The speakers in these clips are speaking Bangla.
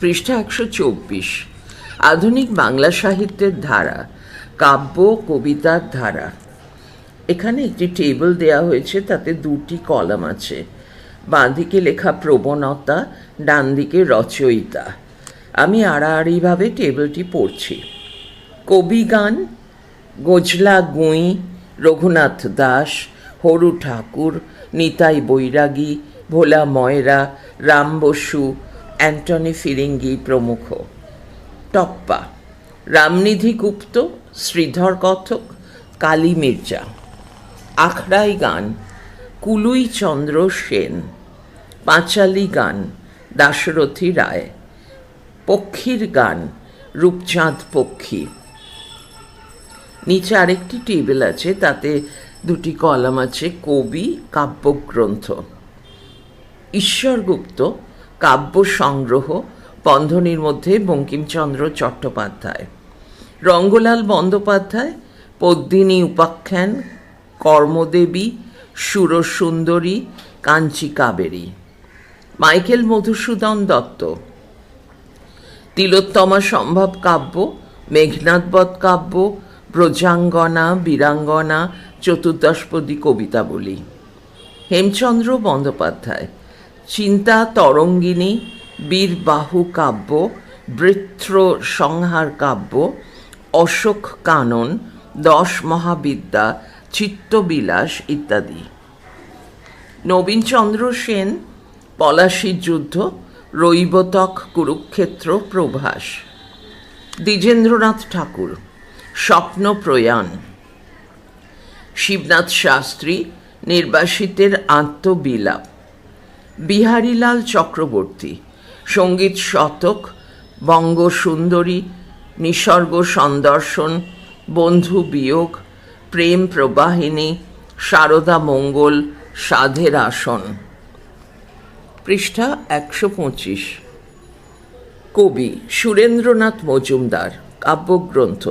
পৃষ্ঠা একশো চব্বিশ। আধুনিক বাংলা সাহিত্যের ধারা, কাব্য, কবিতার ধারা। এখানে একটি টেবিল দেয়া হয়েছে, তাতে দুটি কলাম আছে। বাঁদিকে লেখা প্রবণতা ডান দিকে রচয়িতা। আমি আড়াআড়িভাবে টেবিলটি পড়ছি। কবি গান গোজলা গুঁই, রঘুনাথ দাস, হরু ঠাকুর, নিতাই বৈরাগী, ভোলা ময়রা, রাম বসু অ্যান্টনি ফিরিঙ্গি প্রমুখ। টপ্পা, রামনিধি গুপ্ত, শ্রীধর কথক, কালী মির্জা। আখড়াই গান, কুলুই চন্দ্র সেন। পাঁচালি গান, দাশরথী রায়। পক্ষীর গান, রূপচাঁদ পক্ষী। নিচে আরেকটি টেবিল আছে, তাতে দুটি কলাম আছে, কবি, কাব্যগ্রন্থ। ঈশ্বরগুপ্ত কাব্য সংগ্রহ বন্ধনীর মধ্যে বঙ্কিমচন্দ্র চট্টোপাধ্যায়। রঙ্গলাল বন্দ্যোপাধ্যায়, পদ্মিনী উপাখ্যান, কর্মদেবী, সুরসুন্দরী, কাঞ্চি কাবেরী। মাইকেল মধুসূদন দত্ত। তিলোত্তমা সম্ভব কাব্য মেঘনাথবধ কাব্য, ব্রজাঙ্গনা, বীরাঙ্গনা, চতুর্দশপদী কবিতাবলী। হেমচন্দ্র বন্দ্যোপাধ্যায়। চিন্তা তরঙ্গিনী, বীরবাহু কাব্য, বৃত্র সংহার কাব্য, অশোক কানন, দশ মহাবিদ্যা, চিত্তবিলাস ইত্যাদি। নবীনচন্দ্র সেন, পলাশীর যুদ্ধ, রৈবতক কুরুক্ষেত্র প্রভাস। দ্বিজেন্দ্রনাথ ঠাকুর, স্বপ্ন প্রয়াণ। শিবনাথ শাস্ত্রী, নির্বাসিতের আত্মবিলাপ। বিহারীলাল চক্রবর্তী, সংগীত শতক বঙ্গ সুন্দরী নিসর্গ সন্দর্শন, বন্ধু বিয়োগ, প্রেম প্রবাহিনী, সারদা মঙ্গল, সাধের আসন। পৃষ্ঠা একশো পঁচিশ। কবি সুরেন্দ্রনাথ মজুমদার, কাব্যগ্রন্থ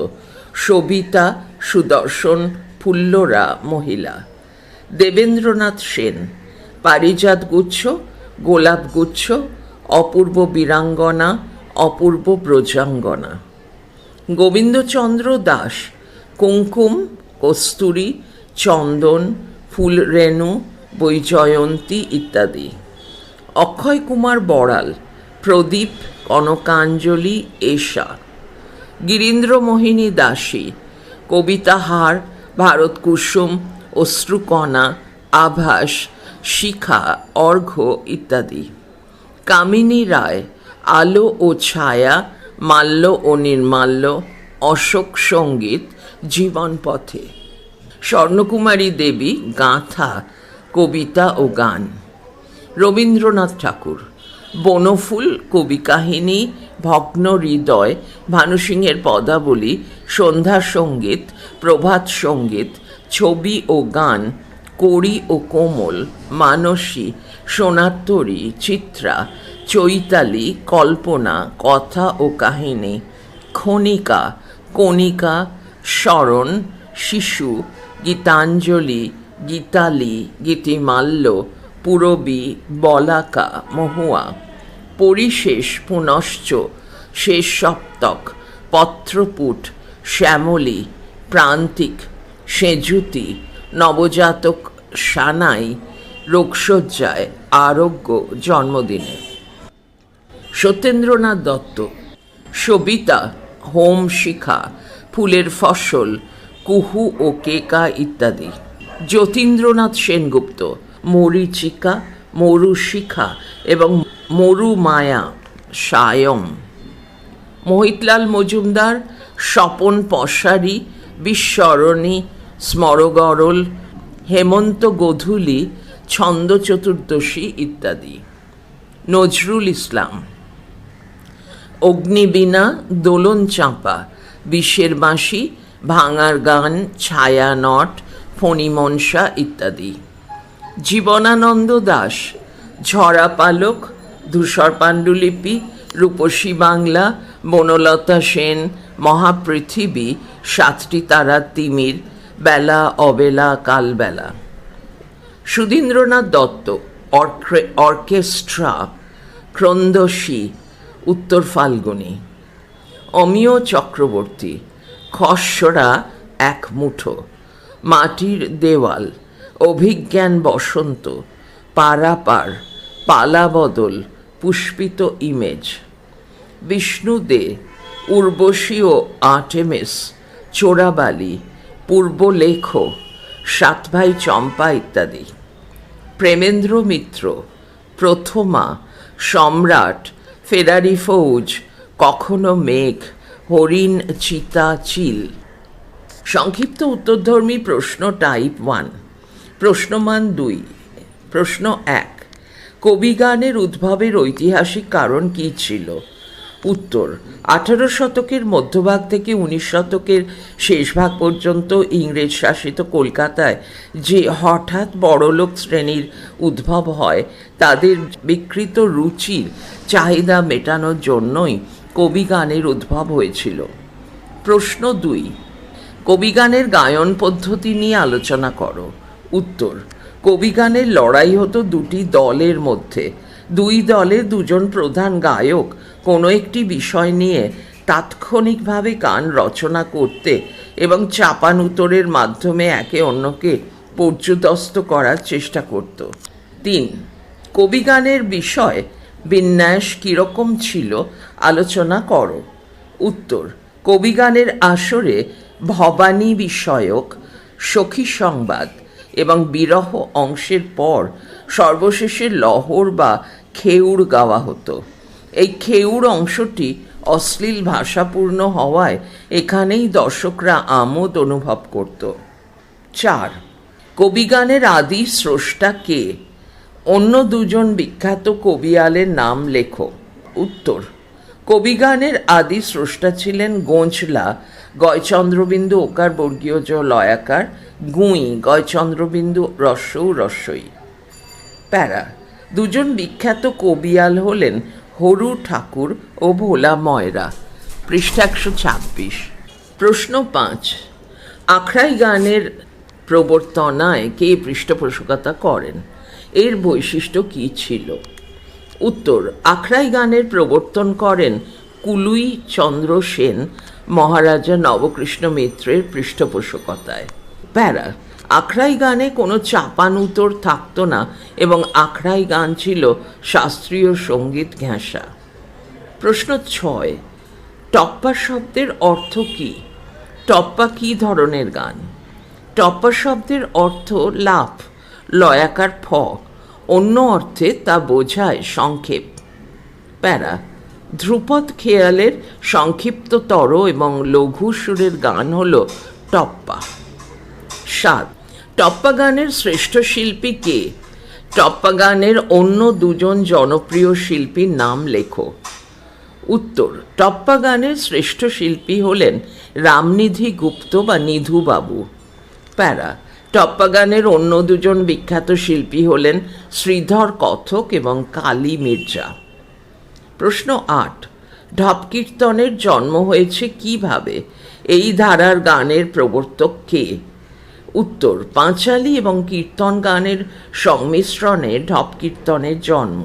সবিতা সুদর্শন ফুল্লরা মহিলা, দেবেন্দ্রনাথ সেন পারিজাত গুচ্ছ, গোলাপ গুচ্ছ, অপূর্ব বীরাঙ্গনা, অপূর্ব ব্রজাঙ্গনা। গোবিন্দচন্দ্র দাস কুঙ্কুম কস্তুরী, চন্দন, ফুলরেণু, বৈজয়ন্তী ইত্যাদি। অক্ষয় কুমার বড়াল, প্রদীপ, কনকাঞ্জলি, এশা। গিরীন্দ্রমোহিনী দাসী কবিতাহার ভারত কুসুম অশ্রুকণা, আভাস শিখা অর্ঘ্য ইত্যাদি। কামিনী রায়, আলো ও ছায়া, মাল্য ও নির্মাল্য, অশোক সংগীত জীবনপথে স্বর্ণকুমারী দেবী, গাঁথা, কবিতা ও গান। রবীন্দ্রনাথ ঠাকুর, বনফুল, কবি কাহিনী, ভগ্ন হৃদয় ভানুসিংহের পদাবলী, সন্ধ্যা সংগীত, প্রভাত সংগীত, ছবি ও গান কড়ি ও কোমল, মানসী, সোনাত্তরী, চিত্রা, চৈতালি, কল্পনা, কথা ও কাহিনী ক্ষণিকা কণিকা, স্মরণ, শিশু, গীতাঞ্জলি, গীতালি, গীতিমাল্য, পুরবী, বলাকা, মহুয়া, পরিশেষ পুনশ্চ, শেষ সপ্তক, পত্রপুট, শ্যামলী, প্রান্তিক, সেজুতি নবজাতক সানাই রোগশয্যায় আরোগ্য জন্মদিনে। সত্যেন্দ্রনাথ দত্ত, সবিতা হোম শিখা, ফুলের ফসল, কুহু ও কেকা ইত্যাদি। যতীন্দ্রনাথ সেনগুপ্ত, মরিচিকা, মরুশিখা এবং মরু মায়া সায়ম মোহিতলাল মজুমদার, স্বপন পশারি বিস্মরণী স্মরগরল, হেমন্ত গোধূলি, ছন্দ চতুর্দশী ইত্যাদি। নজরুল ইসলাম। অগ্নিবীণা, দোলন চাঁপা বিশ্বের বাঁশি, ভাঙার গান, ছায়া নট, ফণিমনসা ইত্যাদি। জীবনানন্দ দাস, ঝরা পালক, ধূসর পাণ্ডুলিপি, রূপসী বাংলা, বনলতা সেন, মহাপৃথিবী, সাতটি তারা তিমির বেলা, অবেলা, কালবেলা। সুধীন্দ্রনাথ দত্ত অর্কে- অর্কেস্ট্রা ক্রন্দসী উত্তর ফাল্গুনি, অমিয় চক্রবর্তী, খসড়া এক মুঠো, মাটির দেওয়াল, অভিজ্ঞান বসন্ত, পারাপার, পালাবদল, পুষ্পিত ইমেজ, বিষ্ণু দে, উর্বশী ও আর্টেমিস চোরাবালি পূর্বলেখ সাত ভাই চম্পা ইত্যাদি। প্রেমেন্দ্র মিত্র, প্রথমা, সম্রাট, ফেরারি ফৌজ, কখনো মেঘ, হরিণ চিতা চিল। সংক্ষিপ্ত উত্তরধর্মী প্রশ্ন টাইপ ওয়ান প্রশ্নমান দুই। প্রশ্ন এক। কবিগানের উদ্ভবের ঐতিহাসিক কারণ কী ছিল? উত্তর। আঠারো শতকের মধ্যভাগ থেকে উনিশ শতকের শেষ ভাগ পর্যন্ত ইংরেজ শাসিত কলকাতায় যে হঠাৎ বড়লোক শ্রেণির উদ্ভব হয়, তাদের বিকৃত রুচির চাহিদা মেটানোর জন্যই কবিগানের উদ্ভব হয়েছিল। প্রশ্ন দুই কবিগানের গায়ন পদ্ধতি নিয়ে আলোচনা করো। উত্তর কবিগানের লড়াই হতো দুটি দলের মধ্যে দুই দলে দুজন প্রধান গায়ক। কোনো একটি বিষয় নিয়ে তাৎক্ষণিকভাবে গান রচনা করতে এবং চাপানুতরের মাধ্যমে একে অন্যকে পর্যুদস্ত করার চেষ্টা করত। তিন কবিগানের বিষয় বিন্যাস কীরকম ছিল আলোচনা করো। উত্তর কবিগানের আসরে ভবানী বিষয়ক সখী সংবাদ এবং বিরহ অংশের পর সর্বশেষে লহর বা খেউড় গাওয়া হতো। এই খেউর অংশটি অশ্লীল ভাষাপূর্ণ হওয়ায় এখানেই দর্শকরা আমোদ অনুভব করত। চার, কবিগানের আদি স্রষ্টা কে? অন্য দুজন বিখ্যাত কবিয়ালের নাম লেখো। উত্তর, কবিগানের আদি স্রষ্টা ছিলেন গোঁচলা গয়চন্দ্রবিন্দু ওকার বর্গীয় জ লয়াকার, গুঁই, গয়চন্দ্রবিন্দু রস্যৌ রস্যই প্যারা। দুজন বিখ্যাত কবিয়াল হলেন হরু ঠাকুর ও ভোলা ময়রা। পৃষ্ঠা একশো ছাব্বিশ। প্রশ্ন পাঁচ। আখড়াই গানের প্রবর্তনায় কে পৃষ্ঠপোষকতা করেন? এর বৈশিষ্ট্য কী ছিল? উত্তর, আখড়াই গানের প্রবর্তন করেন কুলুই চন্দ্র সেন, মহারাজা নবকৃষ্ণ মিত্রের পৃষ্ঠপোষকতায়। প্যারা। আখড়াই গানে কোনো চাপান চাপানুতর থাকতো না এবং আখড়াই গান ছিল শাস্ত্রীয় সংগীত ঘেঁষা প্রশ্ন ছয়, টপ্পা শব্দের অর্থ কী? টপ্পা কী ধরনের গান? টপ্পা শব্দের অর্থ লাভ লয়াকার ফ অন্য অর্থে তা বোঝায় সংক্ষেপ। প্যারা, ধ্রুপদ খেয়ালের সংক্ষিপ্ততর এবং লঘু সুরের গান হল টপ্পা। সাত টপ্পা গানের শ্রেষ্ঠ শিল্পী কে? টপ্পা গানের অন্য দুজন জনপ্রিয় শিল্পীর নাম লেখো। উত্তর টপ্পা গানের শ্রেষ্ঠ শিল্পী হলেন রামনিধি গুপ্ত বা নিধুবাবু প্যারা টপ্পা গানের অন্য দুজন বিখ্যাত শিল্পী হলেন শ্রীধর কথক এবং কালী মির্জা। প্রশ্ন আট ঢপ কীর্তনের জন্ম হয়েছে কীভাবে? এই ধারার গানের প্রবর্তক কে? উত্তর, পাঁচালী এবং কীর্তন গানের সংমিশ্রণে ঢপ কীর্তনের জন্ম।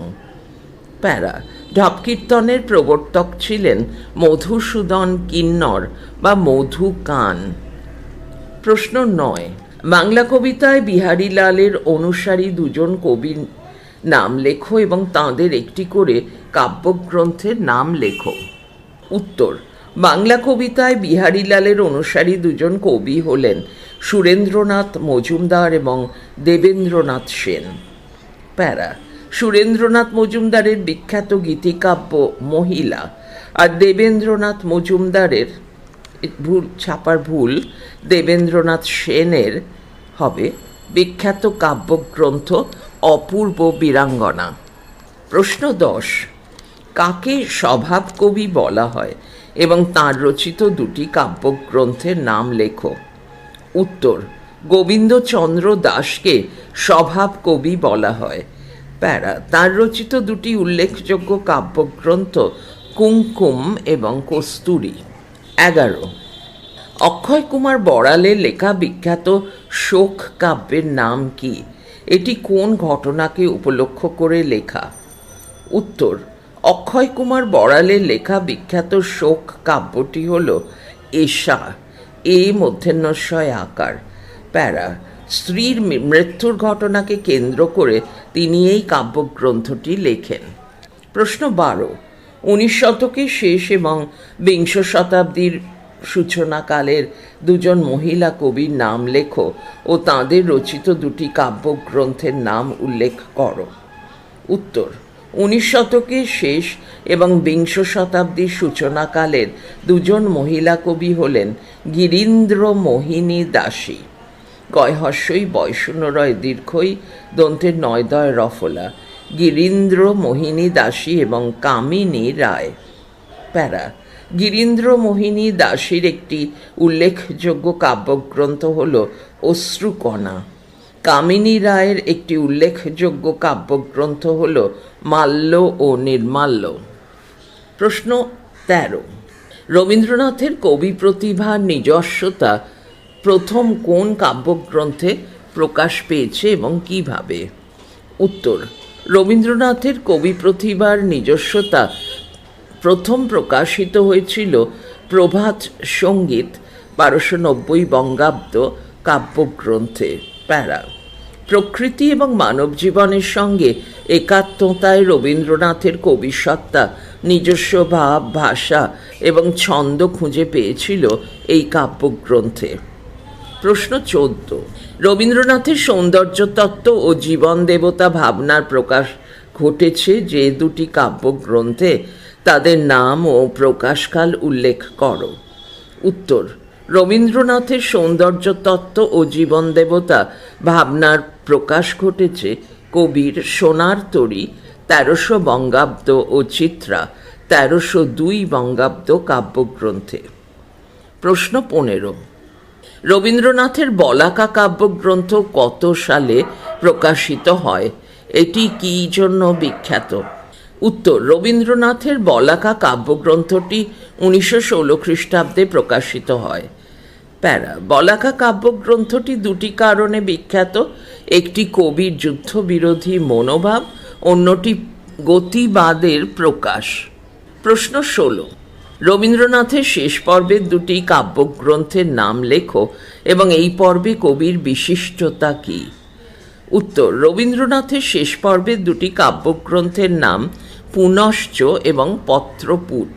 প্যারা ঢপ কীর্তনের প্রবর্তক ছিলেন মধুসূদন কিন্নর বা মধু কান। প্রশ্ন নয়, বাংলা কবিতায় বিহারীলালের অনুসারী দুজন কবির নাম লেখো এবং তাঁদের একটি করে কাব্যগ্রন্থের নাম লেখো। উত্তর বাংলা কবিতায় বিহারীলালের অনুসারী দুজন কবি হলেন সুরেন্দ্রনাথ মজুমদার এবং দেবেন্দ্রনাথ সেন। প্যারা, সুরেন্দ্রনাথ মজুমদারের বিখ্যাত গীতিকাব্য মহিলা আর দেবেন্দ্রনাথ মজুমদারের ভুল, ছাপার ভুল দেবেন্দ্রনাথ সেনের হবে বিখ্যাত কাব্যগ্রন্থ অপূর্ব বীরাঙ্গনা। প্রশ্ন দশ, কাকে স্বভাব কবি বলা হয়? এবং তাঁর রচিত দুটি কাব্যগ্রন্থের নাম লেখো। উত্তর, গোবিন্দচন্দ্র দাসকে স্বভাব কবি বলা হয়। প্যারা, তার রচিত দুটি উল্লেখযোগ্য কাব্যগ্রন্থ কুমকুম এবং কস্তুরি। এগারো, অক্ষয় কুমার বড়ালের লেখা বিখ্যাত শোক কাব্যের নাম কি? এটি কোন ঘটনাকে উপলক্ষ করে লেখা? উত্তর অক্ষয় কুমার বড়ালের লেখা বিখ্যাত শোক কাব্যটি হল এশা এ মধ্যাহ্নশয় আকার। প্যারা, স্ত্রীর মৃত্যুর ঘটনাকে কেন্দ্র করে তিনি এই কাব্যগ্রন্থটি লেখেন। প্রশ্ন বারো, উনিশ শতকের শেষ এবং বিংশ শতাব্দীর সূচনাকালের দুজন মহিলা কবির নাম লেখো ও তাঁদের রচিত দুটি কাব্যগ্রন্থের নাম উল্লেখ করো। উত্তর উনিশ শতকের শেষ এবং বিংশ শতাব্দীর সূচনাকালের দুজন মহিলা কবি হলেন গিরীন্দ্র মোহিনী দাসী গয়হস্যই বয়শূন্যরয় দীর্ঘই, দন্তের নয়দয় রফলা। গিরীন্দ্র মোহিনী দাসী এবং কামিনী রায়। প্যারা। গিরীন্দ্র মোহিনী দাসীর একটি উল্লেখযোগ্য কাব্যগ্রন্থ হল অশ্রুকণা। কামিনী রায়ের একটি উল্লেখযোগ্য কাব্যগ্রন্থ হল মাল্য ও নির্মাল্য। প্রশ্ন তেরো। রবীন্দ্রনাথের কবি প্রতিভার নিজস্বতা প্রথম কোন কাব্যগ্রন্থে প্রকাশ পেয়েছে এবং কীভাবে? উত্তর, রবীন্দ্রনাথের কবি প্রতিভার নিজস্বতা প্রথম প্রকাশিত হয়েছিল প্রভাত সংগীত বারোশো নব্বই বঙ্গাব্দ কাব্যগ্রন্থে। প্যারা। প্রকৃতি এবং মানব জীবনের সঙ্গে একাত্মতায় রবীন্দ্রনাথের কবিসত্তা, নিজস্ব ভাব, ভাষা এবং ছন্দ খুঁজে পেয়েছিল এই কাব্যগ্রন্থে। প্রশ্ন চোদ্দ। রবীন্দ্রনাথের সৌন্দর্য তত্ত্ব ও জীবন দেবতা ভাবনার প্রকাশ ঘটেছে যে দুটি কাব্যগ্রন্থে। তাদের নাম ও প্রকাশকাল উল্লেখ করো। উত্তর। রবীন্দ্রনাথের সৌন্দর্য তত্ত্ব ও জীবন দেবতা ভাবনার প্রকাশ ঘটেছে কবির সোনার তরী, তেরোশো বঙ্গাব্দ ও চিত্রা, তেরোশো দুই বঙ্গাব্দ কাব্যগ্রন্থে। প্রশ্ন পনেরো। রবীন্দ্রনাথের বলাকা কাব্যগ্রন্থ কত সালে প্রকাশিত হয়? এটি কী জন্য বিখ্যাত? উত্তর, রবীন্দ্রনাথের বলাকা কাব্যগ্রন্থটি উনিশশো ষোলো খ্রিস্টাব্দে প্রকাশিত হয়। প্যারা। বলাকা কাব্যগ্রন্থটি দুটি কারণে বিখ্যাত। একটি কবির যুদ্ধবিরোধী মনোভাব, অন্যটি গতিবাদের প্রকাশ। প্রশ্ন ষোলো। রবীন্দ্রনাথের শেষ পর্বের দুটি কাব্যগ্রন্থের নাম লেখো এবং এই পর্বে কবির বিশিষ্টতা কি? উত্তর, রবীন্দ্রনাথের শেষ পর্বের দুটি কাব্যগ্রন্থের নাম পুনশ্চ এবং পত্রপুট।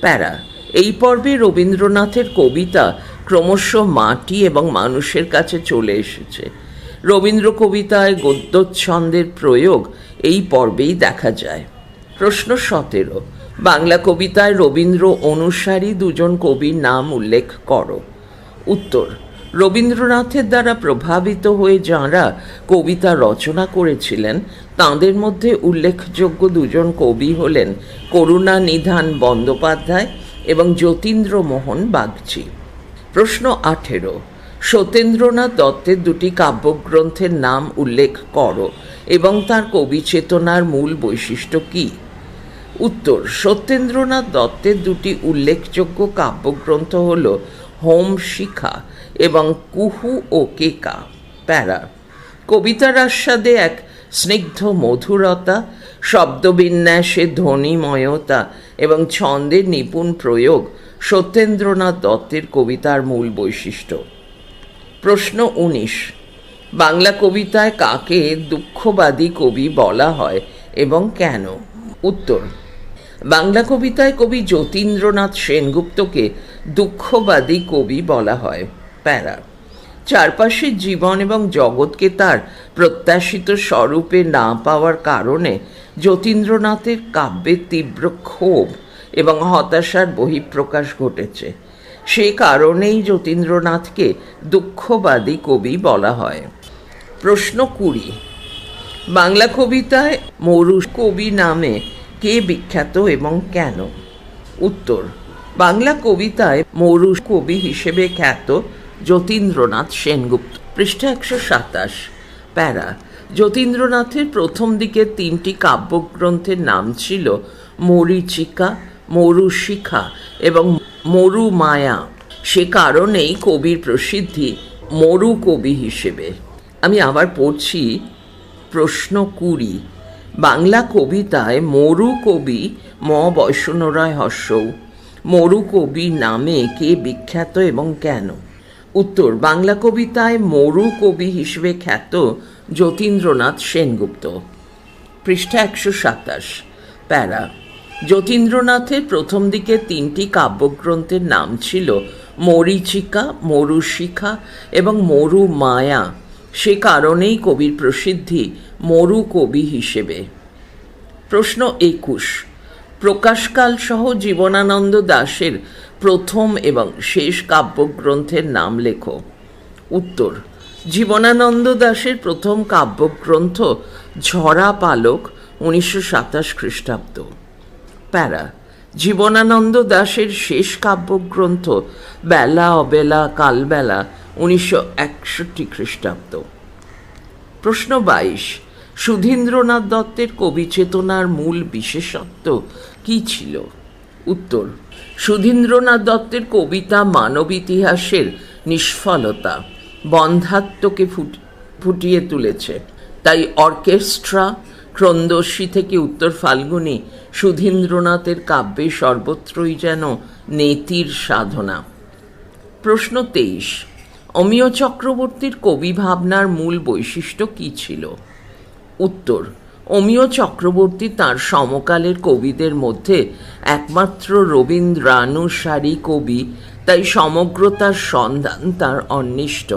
প্যারা, এই পর্বে রবীন্দ্রনাথের কবিতা ক্রমশ মাটি এবং মানুষের কাছে চলে এসেছে। রবীন্দ্র কবিতায় গদ্যচ্ছন্দের প্রয়োগ এই পর্বেই দেখা যায়। প্রশ্ন সতেরো, বাংলা কবিতায় রবীন্দ্র অনুসারী দুজন কবির নাম উল্লেখ করো। উত্তর, রবীন্দ্রনাথের দ্বারা প্রভাবিত হয়ে যাঁরা কবিতা রচনা করেছিলেন, তাঁদের মধ্যে উল্লেখযোগ্য দুজন কবি হলেন করুণা নিধান বন্দ্যোপাধ্যায় এবং যতীন্দ্রমোহন বাগচি। প্রশ্ন আঠেরো। সত্যেন্দ্রনাথ দত্তের দুটি কাব্যগ্রন্থের নাম উল্লেখ করো এবং তার কবি চেতনার মূল বৈশিষ্ট্য কী? উত্তর, সত্যেন্দ্রনাথ দত্তের দুটি উল্লেখযোগ্য কাব্যগ্রন্থ হল হোম শিখা এবং কুহু ও কেকা। প্যারা। কবিতার আস্বাদে এক স্নিগ্ধ মধুরতা, শব্দবিন্যাসে ধ্বনিময়তা এবং ছন্দের নিপুণ প্রয়োগ সত্যেন্দ্রনাথ দত্তের কবিতার মূল বৈশিষ্ট্য। প্রশ্ন উনিশ, বাংলা কবিতায় কাকে দুঃখবাদী কবি বলা হয় এবং কেন? উত্তর, বাংলা কবিতায় কবি যতীন্দ্রনাথ সেনগুপ্তকে দুঃখবাদী কবি বলা হয়, প্যারা। চারপাশের জীবন এবং জগৎকে তার প্রত্যাশিত স্বরূপে না পাওয়ার কারণে যতীন্দ্রনাথের কাব্যের তীব্র ক্ষোভ এবং হতাশার বহিঃপ্রকাশ ঘটেছে। সে কারণেই যতীন্দ্রনাথকে দুঃখবাদী কবি বলা হয়। প্রশ্ন কুড়ি। বাংলা কবিতায় মরু কবি নামে কে বিখ্যাত এবং কেন? উত্তর, বাংলা কবিতায় মরু কবি হিসেবে খ্যাত যতীন্দ্রনাথ সেনগুপ্ত। পৃষ্ঠা একশো সাতাশ, প্যারা। যতীন্দ্রনাথের প্রথম দিকে তিনটি কাব্যগ্রন্থের নাম ছিল মরীচিকা মরুশিখা এবং মরু মায়া সে কারণেই কবির প্রসিদ্ধি মরু কবি হিসেবে। আমি আবার পড়ছি প্রশ্ন কুড়ি বাংলা কবিতায় মরু কবি ম. বৈষ্ণরায় হর্ষৌ। মরু কবি নামে কে বিখ্যাত এবং কেন? উত্তর, বাংলা কবিতায় মরু কবি হিসেবে খ্যাত যতীন্দ্রনাথ সেনগুপ্ত। পৃষ্ঠা একশো সাতাশ, প্যারা। যতীন্দ্রনাথের প্রথম দিকে তিনটি কাব্যগ্রন্থের নাম ছিল মরীচিকা, মরুশিখা এবং মরু মায়া সে কারণেই কবির প্রসিদ্ধি মরু কবি হিসেবে। প্রশ্ন একুশ। প্রকাশকাল সহ জীবনানন্দ দাশের প্রথম এবং শেষ কাব্যগ্রন্থের নাম লেখো। উত্তর। জীবনানন্দ দাশের প্রথম কাব্যগ্রন্থ ঝরা পালক উনিশশো সাতাশ খ্রিস্টাব্দ। প্যারা। জীবনানন্দ দাশের শেষ কাব্যগ্রন্থ, বেলা অবেলা কালবেলা, উনিশশো একষট্টি খ্রিস্টাব্দ। প্রশ্ন বাইশ, সুধীন্দ্রনাথ দত্তের কবি চেতনার মূল বিশেষত্ব কি ছিল? উত্তর, সুধীন্দ্রনাথ দত্তের কবিতা মানব ইতিহাসের নিষ্ফলতা বন্ধাত্মকে ফুটিয়ে তুলেছে। তাই অর্কেস্ট্রা ক্রন্দর্শী থেকে উত্তর ফাল্গুনি সুধীন্দ্রনাথের কাব্যে সর্বত্রই যেন নেতির সাধনা। প্রশ্ন তেইশ, অমিয় চক্রবর্তীর কবি ভাবনার মূল বৈশিষ্ট্য কী ছিল? উত্তর, অমিয় চক্রবর্তী তার সমকালের কবিদের মধ্যে একমাত্র রবীন্দ্রানুসারী কবি, তাই সমগ্রতার সন্ধান তার অন্বিষ্ট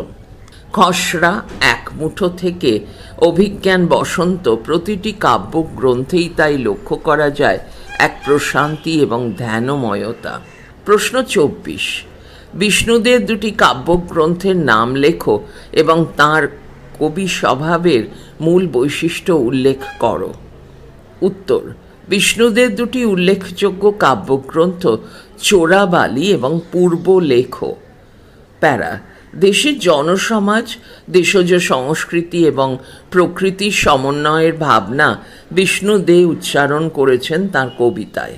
খসড়া এক মুঠো থেকে অভিজ্ঞান বসন্ত প্রতিটি কাব্যগ্রন্থেই তাই লক্ষ্য করা যায় এক প্রশান্তি এবং ধ্যানময়তা। প্রশ্ন চব্বিশ। বিষ্ণুদের দুটি কাব্যগ্রন্থের নাম লেখো এবং তার কবি স্বভাবের মূল বৈশিষ্ট্য উল্লেখ করো। উত্তর। বিষ্ণুদের দুটি উল্লেখযোগ্য কাব্যগ্রন্থ চোরাবালি এবং পূর্ব লেখ প্যারা। দেশের জনসমাজ, দেশজ সংস্কৃতি এবং প্রকৃতির সমন্বয়ের ভাবনা বিষ্ণু দে উচ্চারণ করেছেন তার কবিতায়।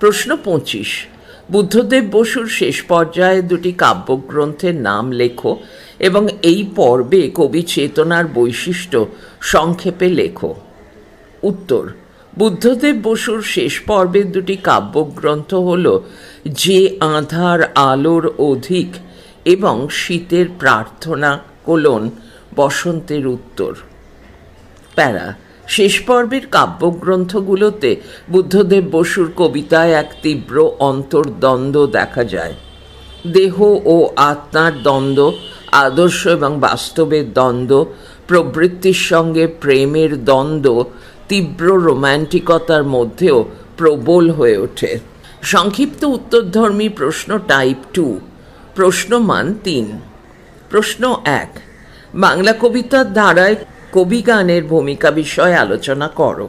প্রশ্ন পঁচিশ। বুদ্ধদেব বসুর শেষ পর্যায়ে দুটি কাব্যগ্রন্থের নাম লেখো এবং এই পর্বে কবি চেতনার বৈশিষ্ট্য সংক্ষেপে লেখো। উত্তর। বুদ্ধদেব বসুর শেষ পর্বের দুটি কাব্যগ্রন্থ হল, যে আধার আলোর অধিক এবং শীতের প্রার্থনা কোলন বসন্তের উত্তর। প্যারা, শেষ পর্বের কাব্যগ্রন্থগুলোতে বুদ্ধদেব বসুর কবিতায় এক তীব্র অন্তর্দ্বন্দ্ব দেখা যায়। দেহ ও আত্মার দ্বন্দ্ব, আদর্শ এবং বাস্তবের দ্বন্দ্ব, প্রবৃত্তির সঙ্গে প্রেমের দ্বন্দ্ব, তীব্র রোম্যান্টিকতার মধ্যেও প্রবল হয়ে ওঠে। সংক্ষিপ্ত উত্তরধর্মী প্রশ্ন টাইপ টু প্রশ্নমান তিন। প্রশ্ন এক, বাংলা কবিতার ধারায় কবিগানের ভূমিকা বিষয়ে আলোচনা করো।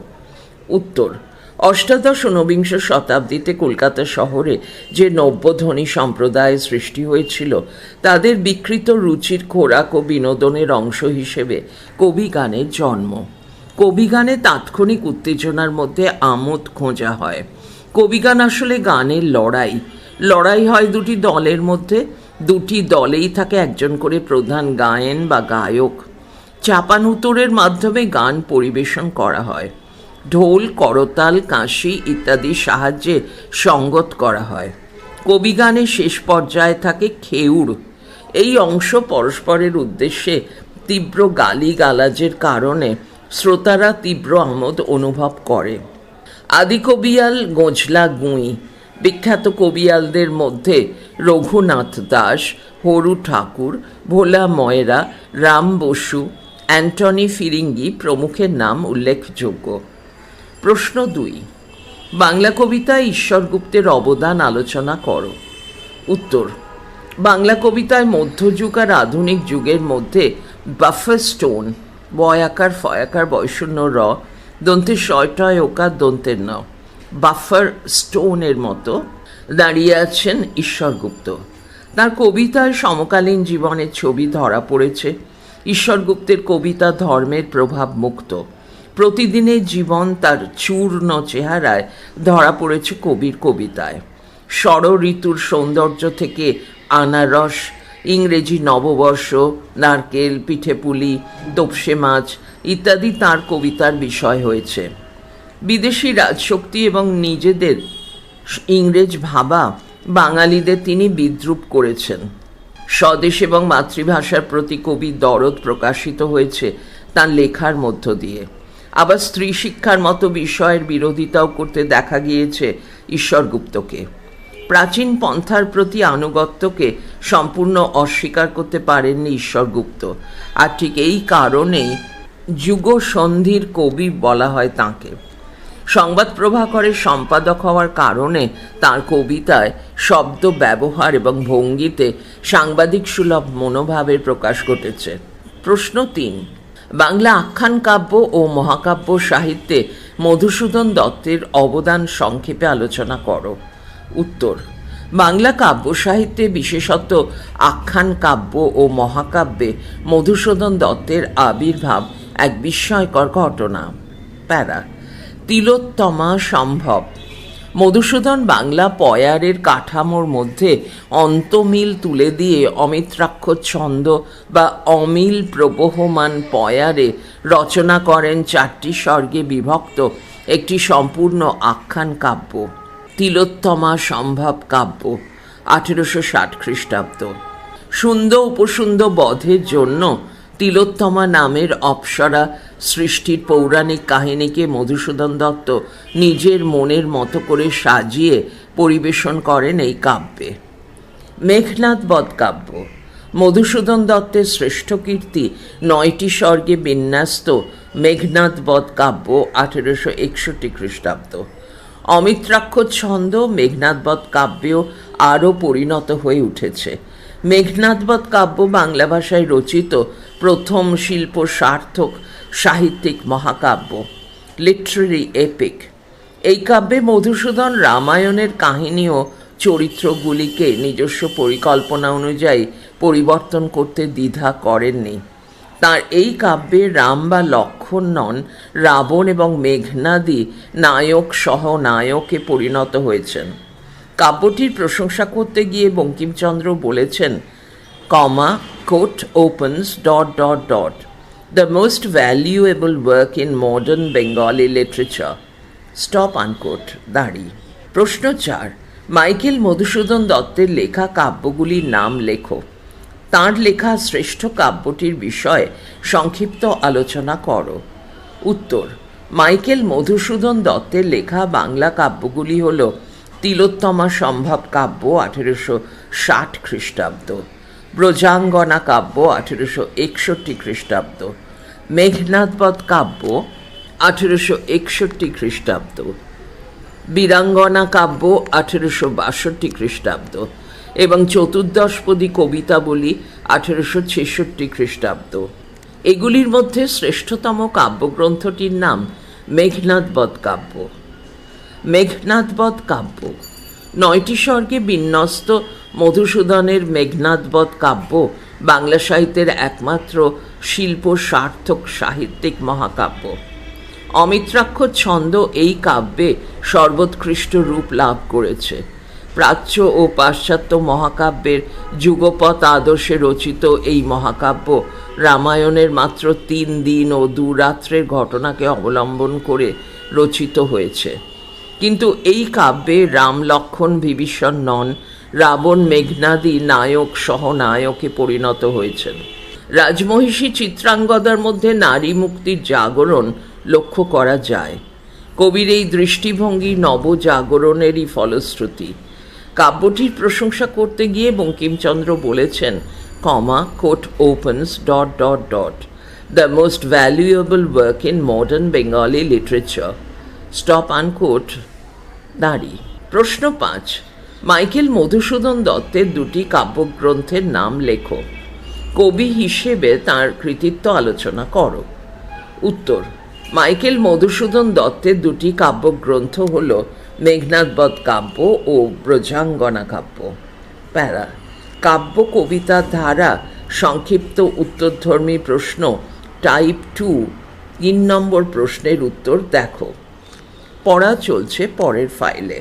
উত্তর, অষ্টাদশ ঊনবিংশ শতাব্দীতে কলকাতা শহরে যে নব্যধ্বনি সম্প্রদায় সৃষ্টি হয়েছিল, তাদের বিকৃত রুচির খোরাক ও বিনোদনের অংশ হিসেবে কবিগানের জন্ম। কবিগানে তাৎক্ষণিক উত্তেজনার মধ্যে আমোদ খোঁজা হয়। কবিগান আসলে গানের লড়াই লড়াই হয় দুটি দলের মধ্যে। দুটি দলেই থাকে একজন করে প্রধান গায়েন বা গায়ক। চাপানুতরের মাধ্যমে গান পরিবেশন করা হয়। ঢোল, করতাল কাঁসি ইত্যাদির সাহায্যে সঙ্গত করা হয়। কবিগানের শেষ পর্যায়ে থাকে খেউড় এই অংশ পরস্পরের উদ্দেশ্যে তীব্র গালি গালাজের কারণে শ্রোতারা তীব্র আমোদ অনুভব করে। আদিকবিয়াল গোজলা গুঁই। বিখ্যাত কবিয়ালদের মধ্যে রঘুনাথ দাস, হরু ঠাকুর, ভোলা ময়রা, রাম বসু, অ্যান্টনি ফিরিঙ্গি প্রমুখের নাম উল্লেখযোগ্য। প্রশ্ন দুই, বাংলা কবিতায় ঈশ্বরগুপ্তের অবদান আলোচনা করো। উত্তর, বাংলা কবিতায় মধ্যযুগ আর আধুনিক যুগের মধ্যে বাফার স্টোন, বয়াকার ফয়াকার বয়শূন্য র দন্তের শয়টয় ওকার দন্তের ন। বাফার স্টোনের মতো দাঁড়িয়ে আছেন ঈশ্বরগুপ্ত তার কবিতায় সমকালীন জীবনের ছবি ধরা পড়েছে। ঈশ্বরগুপ্তের কবিতা ধর্মের প্রভাব মুক্ত। প্রতিদিনের জীবন তার চূর্ণ চেহারায় ধরা পড়েছে কবির কবিতায়। ষড় ঋতুর সৌন্দর্য থেকে আনারস, ইংরেজি নববর্ষ, নারকেল, পিঠেপুলি, তোপসে মাছ ইত্যাদি তার কবিতার বিষয় হয়েছে। বিদেশি রাজশক্তি এবং নিজেদের ইংরেজ ভাবা বাঙালিদের তিনি বিদ্রুপ করেছেন। স্বদেশ এবং মাতৃভাষার প্রতি কবি দরদ প্রকাশিত হয়েছে তার লেখার মধ্য দিয়ে। আবার স্ত্রী শিক্ষার মতো বিষয়ের বিরোধিতাও করতে দেখা গিয়েছে ঈশ্বরগুপ্তকে। প্রাচীন পন্থার প্রতি আনুগত্যকে সম্পূর্ণ অস্বীকার করতে পারেননি ঈশ্বরগুপ্ত। আর ঠিক এই কারণেই যুগ সন্ধির কবি বলা হয় তাঁকে। সংবাদ প্রভাকরের সম্পাদক হওয়ার কারণে তার কবিতায় শব্দ ব্যবহার এবং ভঙ্গিতে সাংবাদিক সুলভ মনোভাবের প্রকাশ ঘটেছে। প্রশ্ন তিন, বাংলা আখ্যান কাব্য ও মহাকাব্য সাহিত্যে মধুসূদন দত্তের অবদান সংক্ষেপে আলোচনা করো। উত্তর, বাংলা কাব্য সাহিত্যে বিশেষত আখ্যান কাব্য ও মহাকাব্যে মধুসূদন দত্তের আবির্ভাব এক বিস্ময়কর ঘটনা। প্যারা তিলোত্তমা সম্ভব। মধুসূদন বাংলা পয়ারের কাঠামোর মধ্যে অন্তমিল তুলে দিয়ে অমিত্রাক্ষ ছন্দ বা অমিল প্রবহমান পয়ারে রচনা করেন চারটি স্বর্গে বিভক্ত একটি সম্পূর্ণ আখ্যান কাব্য, তিলোত্তমা সম্ভব কাব্য, আঠেরোশো ষাট খ্রিস্টাব্দ। সুন্দর উপসুন্দ বধের জন্য তিলোত্তমা নামের অপ্সরা সৃষ্টির পৌরাণিক কাহিনীকে মধুসূদন দত্ত নিজের মনের মতো করে সাজিয়ে পরিবেশন করেন এই কাব্যে। মেঘনাথ বধ কাব্য মধুসূদন দত্তের শ্রেষ্ঠ কীর্তি নয়টি স্বর্গে বিন্যস্ত মেঘনাথ বধ কাব্য আঠেরোশো একষট্টি খ্রিস্টাব্দ। অমিত্রাক্ষ ছন্দ মেঘনাথ বধ কাব্যেও আরও পরিণত হয়ে উঠেছে। মেঘনাথ বধ কাব্য বাংলা ভাষায় রচিত প্রথম শিল্প সার্থক সাহিত্যিক মহাকাব্য লিটারেরি এপিক এই কাব্যে মধুসূদন রামায়ণের কাহিনী ও চরিত্রগুলিকে নিজস্ব পরিকল্পনা অনুযায়ী পরিবর্তন করতে দ্বিধা করেননি। তার এই কাব্যে রাম বা লক্ষণ নন রাবণ এবং মেঘনাদি নায়ক সহ নায়কে পরিণত হয়েছেন। কাব্যটির প্রশংসা করতে গিয়ে বঙ্কিমচন্দ্র বলেছেন comma quote opens dot dot dot the most valuable work in modern Bengali literature stop unquote দাঁড়ি প্রশ্ন চার মাইকেল মধুসূদন দত্তের লেখা কাব্যগুলির নাম লেখো তাঁর লেখা শ্রেষ্ঠ কাব্যটির বিষয়ে সংক্ষিপ্ত আলোচনা করো। উত্তর মাইকেল মধুসূদন দত্তের লেখা বাংলা কাব্যগুলি হল তিলোত্তমা সম্ভব কাব্য আঠেরোশো ষাট খ্রিস্টাব্দ। ব্রজাঙ্গনা কাব্য আঠেরোশো একষট্টি খ্রিস্টাব্দ। মেঘনাথবধ কাব্য আঠেরোশো একষট্টি খ্রিস্টাব্দ। বীরাঙ্গনা কাব্য আঠেরোশো বাষট্টি খ্রিস্টাব্দ। এবং চতুর্দশপদী কবিতাবলী আঠেরোশো ছেষট্টি খ্রিস্টাব্দ। এগুলির মধ্যে শ্রেষ্ঠতম কাব্যগ্রন্থটির নাম মেঘনাথবধ কাব্য। মেঘনাথবধ কাব্য। নয়টি স্বর্গে বিন্যস্ত মধুসূদনের মেঘনাথবধ কাব্য বাংলা সাহিত্যের একমাত্র শিল্প সার্থক সাহিত্যিক মহাকাব্য। অমিত্রাক্ষর ছন্দ এই কাব্যে সর্বোৎকৃষ্ট রূপ লাভ করেছে। প্রাচ্য ও পাশ্চাত্য মহাকাব্যের যুগপৎ আদর্শে রচিত এই মহাকাব্য রামায়ণের মাত্র তিন দিন ও দু রাত্রের ঘটনাকে অবলম্বন করে রচিত হয়েছে। কিন্তু এই কাব্যে রাম লক্ষণ বিভীষণ নন রাবণ, মেঘনাদি, নায়ক সহ নায়কে পরিণত হয়েছেন। রাজমহিষী চিত্রাঙ্গদার মধ্যে নারী মুক্তির জাগরণ লক্ষ্য করা যায়। কবির এই দৃষ্টিভঙ্গি নবজাগরণেরই ফলশ্রুতি। কাব্যটির প্রশংসা করতে গিয়ে বঙ্কিমচন্দ্র বলেছেন, comma, quote opens dot dot dot the most valuable work in modern Bengali literature stop unquote দাঁড়ি প্রশ্ন পাঁচ মাইকেল মধুসূদন দত্তের দুটি কাব্যগ্রন্থের নাম লেখো। কবি হিসেবে তার কৃতিত্ব আলোচনা করো। উত্তর, মাইকেল মধুসূদন দত্তের দুটি কাব্যগ্রন্থ হল মেঘনাথবধ কাব্য ও ব্রজাঙ্গনা কাব্য। প্যারা, কাব্য কবিতা ধারা, সংক্ষিপ্ত উত্তরধর্মী প্রশ্ন, টাইপ টু, তিন নম্বর প্রশ্নের উত্তর দেখো। পড়া চলছে পরের ফাইলে।